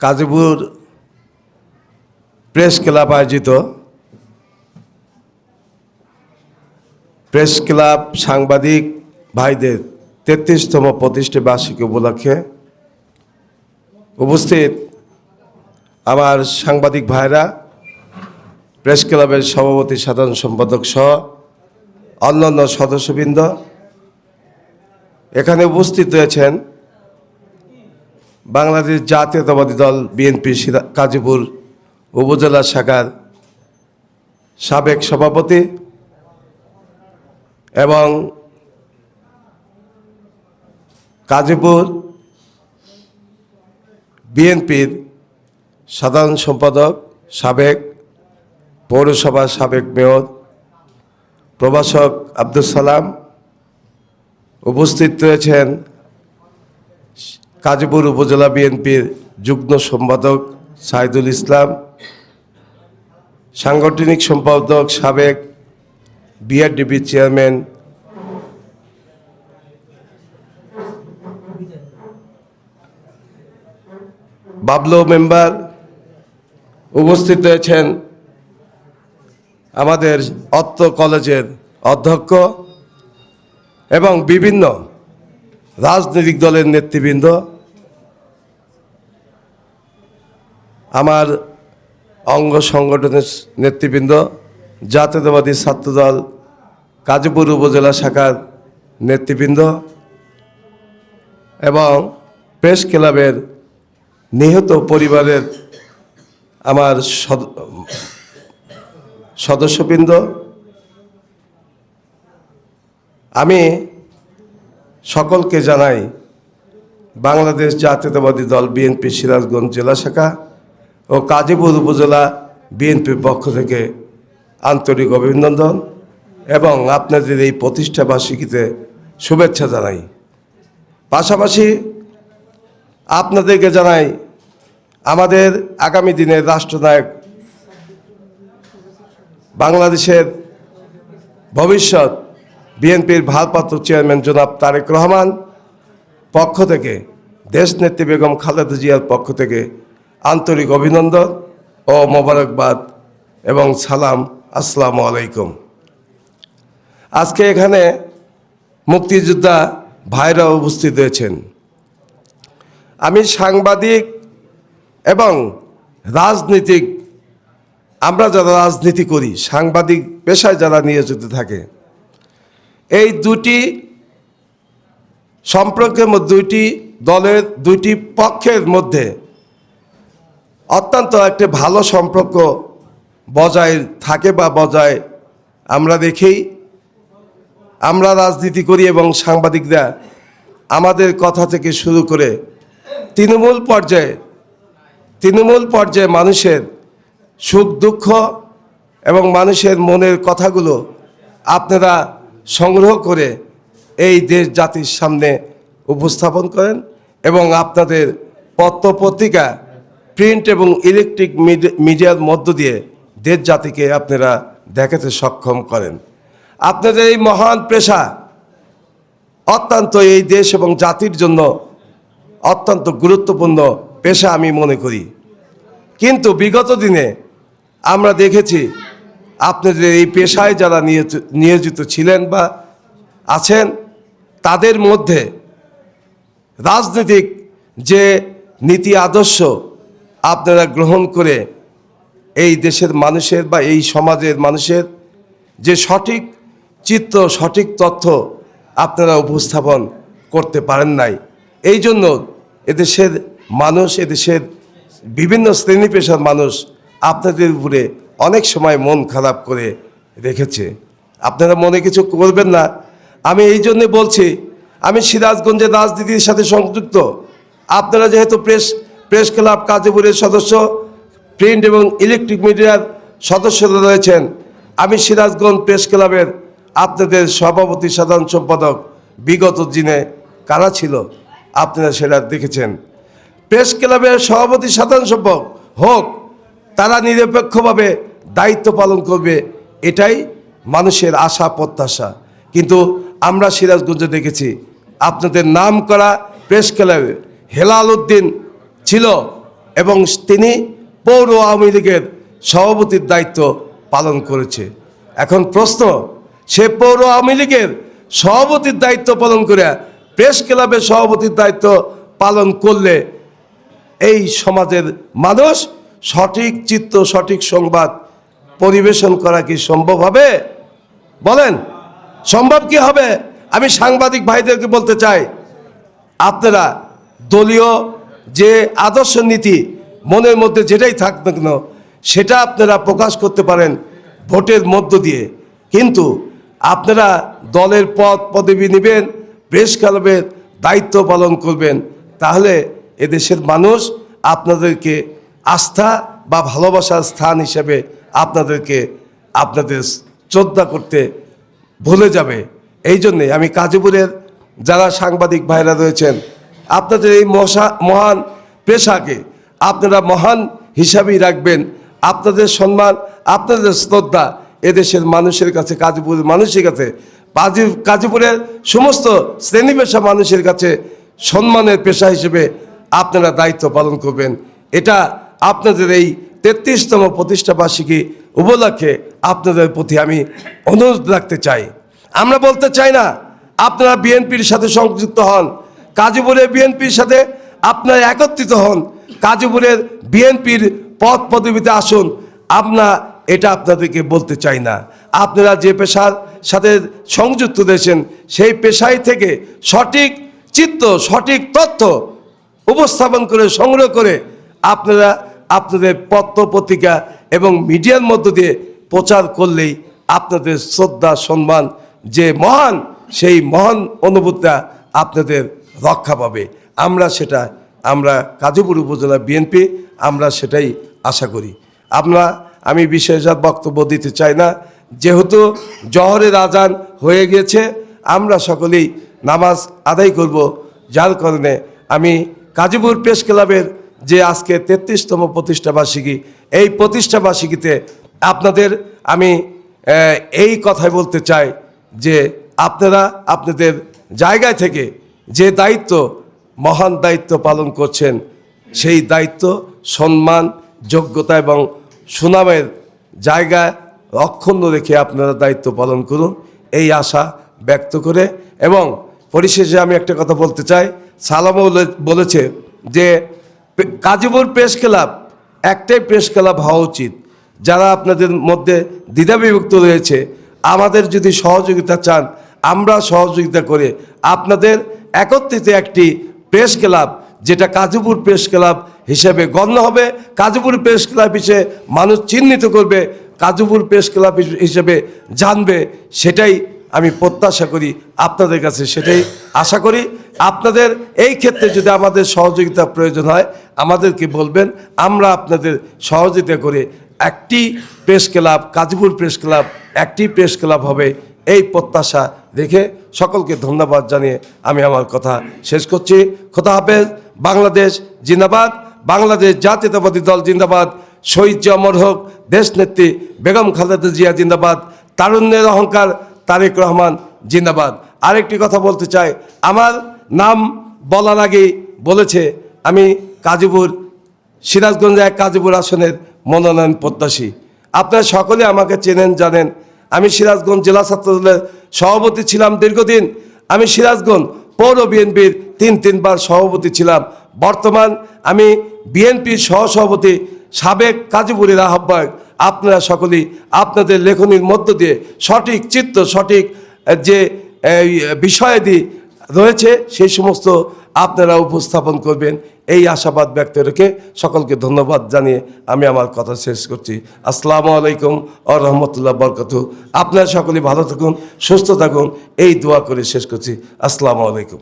Kazipur press club আয়োজিত। Press club সাংবাদিক ভাইদের তেত্রিশতম প্রতিষ্ঠা বার্ষিকী উপলক্ষে উপস্থিত আমার সাংবাদিক ভাইরা, প্রেস ক্লাবের সভাপতি, সাধারণ সম্পাদক সহ অন্যান্য সদস্যবৃন্দ। এখানে উপস্থিত রয়েছেন বাংলাদেশ জাতীয়তাবাদী দল বিএনপি কাজীপুর উপজেলা শাখার সাবেক সভাপতি এবং কাজীপুর বিএনপির সাধারণ সম্পাদক, সাবেক পৌরসভার সাবেক মেয়র, প্রভাষক আব্দুল সালাম উপস্থিত রয়েছেন কাজীপুর উপজেলা বিএনপির যুগ্ম সম্পাদক সাইদুল ইসলাম, সাংগঠনিক সম্পাদক সাবেক বিআরডিপি চেয়ারম্যান বাবলো মেম্বার উপস্থিত হয়েছেন আমাদের অত্র কলেজের অধ্যক্ষ এবং বিভিন্ন রাজনৈতিক দলের নেতৃবৃন্দ, আমার অঙ্গ সংগঠনের নেতৃবৃন্দ, জাতীয়তাবাদী ছাত্রদল কাজীপুর উপজেলা শাখার নেতৃবৃন্দ এবং প্রেস ক্লাবের নিহত পরিবারের আমার সদ- সদস্যবৃন্দ। আমি সকলকে জানাই, বাংলাদেশ জাতীয়তাবাদী দল বিএনপি সিরাজগঞ্জ জেলা শাখা ও কাজীপুর উপজেলা বিএনপির পক্ষ থেকে আন্তরিক অভিনন্দন এবং আপনাদের এই প্রতিষ্ঠা বার্ষিকীতে শুভেচ্ছা জানাই। পাশাপাশি আপনাদেরকে জানাই, আমাদের আগামী দিনের রাষ্ট্রনায়ক বাংলাদেশের ভবিষ্যৎ বিএনপির ভারপ্রাপ্ত চেয়ারম্যান জনাব তারেক রহমান পক্ষ থেকে দেশ দেশনেত্রী বেগম খালেদা জিয়ার পক্ষ থেকে আন্তরিক অভিনন্দন ও মোবারকবাদ এবং সালাম, আসসালামু আলাইকুম। আজকে এখানে মুক্তিযোদ্ধা ভাইরা উপস্থিত হয়েছেন। আমি সাংবাদিক এবং রাজনীতিক, আমরা যারা রাজনীতি করি, সাংবাদিক পেশায় যারা নিয়োজিত থাকে এই দুটি সম্পর্কের মধ্যে, দুইটি দলের, দুইটি পক্ষের মধ্যে অত্যন্ত একটি ভালো সম্পর্ক বজায় থাকে বা বজায় আমরা দেখেই আমরা রাজনীতি করি এবং সাংবাদিকরা আমাদের কথা থেকে শুরু করে তৃণমূল পর্যায়ে তৃণমূল পর্যায়ে মানুষের সুখ দুঃখ এবং মানুষের মনের কথাগুলো আপনারা সংগ্রহ করে এই দেশ জাতির সামনে উপস্থাপন করেন এবং আপনাদের পত্র পত্রিকা প্রিন্ট এবং ইলেকট্রিক মিডিয়ার মধ্য দিয়ে দেশ জাতিকে আপনারা দেখাতে সক্ষম করেন। আপনাদের এই মহান পেশা অত্যন্ত এই দেশ এবং জাতির জন্য অত্যন্ত গুরুত্বপূর্ণ পেশা আমি মনে করি। কিন্তু বিগত দিনে আমরা দেখেছি আপনাদের এই পেশায় যারা নিয়োজিত- ছিলেন বা আছেন, তাদের মধ্যে রাজনৈতিক যে নীতি আদর্শ আপনারা গ্রহণ করে এই দেশের মানুষের বা এই সমাজের মানুষের যে সঠিক চিত্র সঠিক তথ্য আপনারা উপস্থাপন করতে পারেন নাই। এই জন্য এদেশের মানুষ, এদেশের বিভিন্ন শ্রেণি পেশার মানুষ আপনাদের উপরে অনেক সময় মন খারাপ করে রেখেছে। আপনারা মনে কিছু করবেন না। আমি এই জন্যে বলছি, আমি সিরাজগঞ্জের রাজনীতির সাথে সংযুক্ত। আপনারা যেহেতু প্রেস প্রেস ক্লাব কাজীপুরের সদস্য, প্রিন্ট এবং ইলেকট্রিক মিডিয়ার সদস্যরা রয়েছেন, আমি সিরাজগঞ্জ প্রেস ক্লাবের আপনাদের সভাপতি, সাধারণ সম্পাদক বিগত দিনে কারা ছিল, আপনারা সেটা দেখেছেন। প্রেস ক্লাবের সভাপতি, সাধারণ সম্পাদক হোক, তারা নিরপেক্ষভাবে দায়িত্ব পালন করবে, এটাই মানুষের আশা, প্রত্যাশা। কিন্তু আমরা সিরাজগঞ্জে দেখেছি, আপনাদের নাম করা প্রেস ক্লাবে হেলাল উদ্দিন ছিল এবং তিনি পৌর আওয়ামী লীগের সভাপতির দায়িত্ব পালন করেছে। এখন প্রশ্ন, সে পৌর আওয়ামী লীগের সভাপতির দায়িত্ব পালন করে প্রেস ক্লাবের সভাপতির দায়িত্ব পালন করলে এই সমাজের মানুষ সঠিক চিত্ত, সঠিক সংবাদ পরিবেশন করা কি সম্ভব হবে? বলেন, সম্ভব কি হবে? আমি সাংবাদিক ভাইদেরকে বলতে চাই, আপনারা দলীয় যে আদর্শ নীতি, মনের মধ্যে যেটাই থাকবে কেন, সেটা আপনারা প্রকাশ করতে পারেন ভোটের মধ্য দিয়ে। কিন্তু আপনারা দলের পদ, পদবি নেবেন প্রেস ক্লাবের দায়িত্ব পালন করবেন, তাহলে এদেশের মানুষ আপনাদেরকে আস্থা বা ভালোবাসার স্থান হিসেবে আপনাদেরকে আপনাদের শ্রদ্ধা করতে ভুলে যাবে। এই জন্যে আমি কাজীপুরের যারা সাংবাদিক ভাইরা রয়েছেন, আপনাদের এই মশা, মহান পেশাকে আপনারা মহান হিসাবেই রাখবেন। আপনাদের সম্মান, আপনাদের শ্রদ্ধা এদেশের মানুষের কাছে, কাজীপুরের মানুষের কাছে, কাজী, কাজীপুরের সমস্ত শ্রেণি পেশা মানুষের কাছে সম্মানের পেশা হিসেবে আপনারা দায়িত্ব পালন করবেন। এটা আপনাদের এই তেত্রিশতম প্রতিষ্ঠা বার্ষিকী উপলক্ষে আপনাদের প্রতি আমি অনুরোধ রাখতে চাই। আমরা বলতে চাই না, আপনারা বিএনপির সাথে সংযুক্ত হন, কাজীপুরের বিএনপির সাথে আপনারা একত্রিত হন, কাজীপুরের বিএনপির পদ পদবিতে আসুন, আমরা এটা আপনাদেরকে বলতে চাই না। আপনারা যে পেশার সাথে সংযুক্ত রয়েছেন, সেই পেশায় থেকে সঠিক চিত্ত, সঠিক তথ্য উপস্থাপন করে, সংগ্রহ করে আপনারা আপনাদের পত্র পত্রিকা এবং মিডিয়ার মধ্য দিয়ে প্রচার করলেই আপনাদের শ্রদ্ধা, সম্মান, যে মহান, সেই মহান অনুভূতিটা আপনাদের রক্ষা পাবে। আমরা সেটা, আমরা কাজীপুর উপজেলা বিএনপি, আমরা সেটাই আশা করি। আমরা আমি বিশেষজাত বক্তব্য দিতে চাই না। যেহেতু জহরের আজান হয়ে গেছে আমরা সকলেই নামাজ আদায় করব। যার কারণে আমি কাজীপুর প্রেস ক্লাবের যে আজকে তেত্রিশতম প্রতিষ্ঠাবার্ষিকী, এই প্রতিষ্ঠাবার্ষিকীতে আপনাদের আমি এই কথাই বলতে চাই যে আপনারা আপনাদের জায়গায় থেকে যে দায়িত্ব, মহান দায়িত্ব পালন করছেন, সেই দায়িত্ব, সম্মান, যোগ্যতা এবং সুনামের জায়গায় অক্ষুণ্ণ রেখে আপনারা দায়িত্ব পালন করুন, এই আশা ব্যক্ত করে এবং পরিশেষে আমি একটা কথা বলতে চাই। সালামও বলে- বলেছে যে কাজীপুর প্রেস ক্লাব, একটাই প্রেস ক্লাব হওয়া উচিত। যারা আপনাদের মধ্যে দ্বিধাবিভক্ত রয়েছে, আমাদের যদি সহযোগিতা চান, আমরা সহযোগিতা করে আপনাদের একত্রিত একটি প্রেস ক্লাব, যেটা কাজীপুর প্রেস ক্লাব হিসেবে গণ্য হবে কাজীপুর প্রেস ক্লাব হিসেবে মানুষ চিহ্নিত করবে কাজীপুর প্রেস ক্লাব হিসেবে জানবে, সেটাই আমি প্রত্যাশা করি, আপনাদের কাছে সেটাই আশা করি। আপনাদের এই ক্ষেত্রে যদি আমাদের সহযোগিতা প্রয়োজন হয়, আমাদেরকে বলবেন, আমরা আপনাদের সহযোগিতা করে একটি press club Kazipur press club, একটি প্রেস ক্লাব হবে এই প্রত্যাশা রেখে সকলকে ধন্যবাদ জানিয়ে আমি আমার কথা শেষ করছি। খোদা হাফেজ, বাংলাদেশ জিন্দাবাদ, বাংলাদেশ জাতীয়তাবাদী দল জিন্দাবাদ, শহীদ অমর হোক দেশ নেত্রী বেগম খালেদা জিয়া জিন্দাবাদ, তারুণ্যের অহংকার তারেক রহমান জিন্দাবাদ। আরেকটি কথা বলতে চাই, আমার নাম বলার আগেই বলেছে, আমি কাজীপুর, সিরাজগঞ্জ এক কাজীপুর আসনের মনোনয়ন প্রত্যাশী। আপনারা সকলে আমাকে চেনেন, জানেন। আমি সিরাজগঞ্জ জেলা ছাত্রদলের সভাপতি ছিলাম দীর্ঘদিন। আমি সিরাজগঞ্জ পৌর বিএনপির তিন তিনবার সভাপতি ছিলাম। বর্তমান আমি বিএনপির সহসভাপতি সাবেক কাজীপুরের আহ্বায়ক। আপনারা সকলেই আপনাদের লেখনীর মধ্য দিয়ে সঠিক চিত্ত, সঠিক যে বিষয়াদি রয়েছে, সেই সমস্ত আপনারা উপস্থাপন করবেন। এই আশাবাদ ব্যক্ত রেখে সকলকে ধন্যবাদ জানিয়ে আমি আমার কথা শেষ করছি। আসসালামু আলাইকুম আ রহমতুল্লাহ বরকত। আপনারা সকলে ভালো থাকুন, সুস্থ থাকুন, এই দোয়া করে শেষ করছি। আসসালামু আলাইকুম।